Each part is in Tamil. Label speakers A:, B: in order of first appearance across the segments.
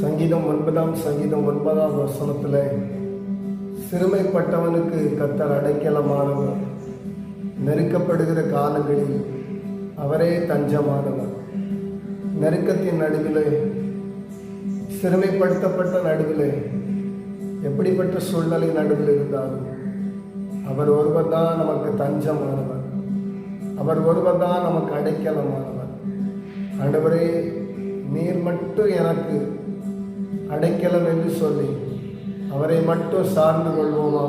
A: சங்கீதம் ஒன்பதாம் சங்கீதம் ஒன்பதாம் வசனத்தில் சிறுமைப்பட்டவனுக்கு கத்தர் அடைக்கலமானவர். நெருக்கப்படுகிற காலங்களில் அவரே தஞ்சமானவர். நெருக்கத்தின் நடுவிலே சிறுமைப்படுத்தப்பட்ட நடுவிலே எப்படிப்பட்ட சூழ்நிலை நடுவில் இருந்தாலும் அவர் ஒருவர் தான் நமக்கு தஞ்சமானவர். அவர் ஒருவர் தான் நமக்கு அடைக்கலமானவர். ஆண்டவரே நீர் மட்டும் எனக்கு அடைக்கலம் என்று சொல்லி அவரை மட்டும் சார்ந்து கொள்வோமா?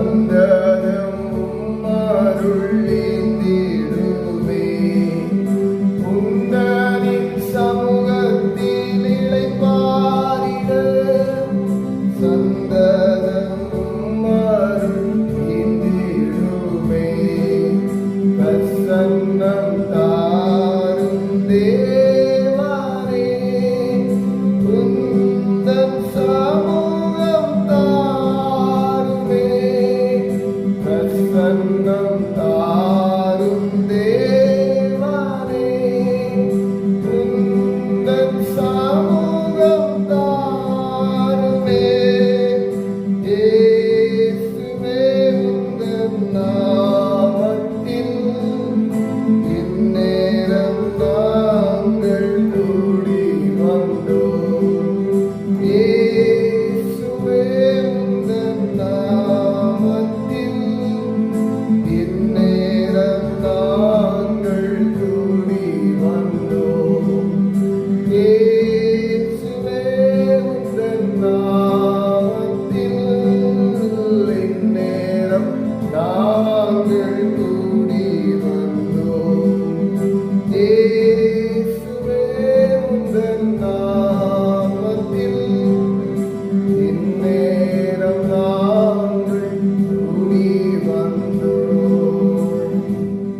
A: wonder And.